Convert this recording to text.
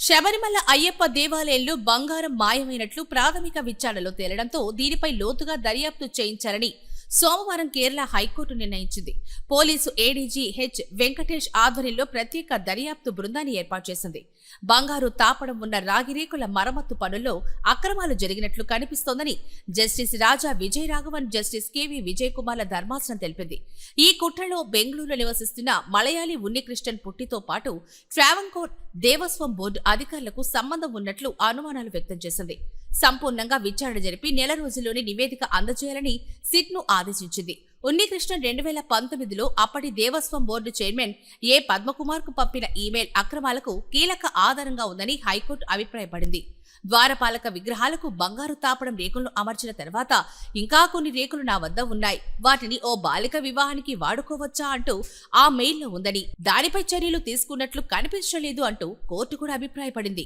శబరిమల అయ్యప్ప దేవాలయంలో బంగారం మాయమైనట్లు ప్రాథమిక విచారణలో తేలడంతో దీనిపై లోతుగా దర్యాప్తు చేయించాలని సోమవారం కేరళ హైకోర్టు నిర్ణయించింది. పోలీసు ఏడీజీ హెచ్ వెంకటేష్ ఆధ్వర్యంలో ప్రత్యేక దర్యాప్తు బృందాన్ని ఏర్పాటు చేసింది. బంగారు తాపడం ఉన్న రాగిరేకుల మరమ్మత్తు పనుల్లో అక్రమాలు జరిగినట్లు కనిపిస్తోందని justice Raja Vijay Raghavan justice K V Vijay కుమార్ల ధర్మాసనం తెలిపింది. ఈ కుట్రలో బెంగళూరులో నివసిస్తున్న మలయాళీ ఉన్నికృష్ణన్ పుట్టితో పాటు ట్రావెన్కోర్ దేవస్వం బోర్డు అధికారులకు సంబంధం ఉన్నట్లు అనుమానాలు వ్యక్తం చేసింది. సంపూర్ణంగా విచారణ జరిపి నెల రోజుల్లోనే నివేదిక అందజేయాలని సిట్ను ఆదేశించింది. ఉన్నికృష్ణన్ రెండు వేల పంతొమ్మిదిలో అప్పటి దేవస్వం బోర్డు చైర్మన్ ఏ పద్మకుమార్కు పంపిన ఈమెయిల్ అక్రమాలకు కీలక ఆధారంగా ఉందని హైకోర్టు అభిప్రాయపడింది. ద్వారపాలక విగ్రహాలకు బంగారు తాపడం రేకులను అమర్చిన తర్వాత ఇంకా కొన్ని రేకులు నా వద్ద ఉన్నాయి. వాటిని ఓ బాలిక వివాహానికి వాడుకోవచ్చా అంటూ ఆ మెయిల్లో ఉందని దానిపై చర్యలు తీసుకున్నట్లు కనిపించలేదు అంటూ కోర్టు కూడా అభిప్రాయపడింది.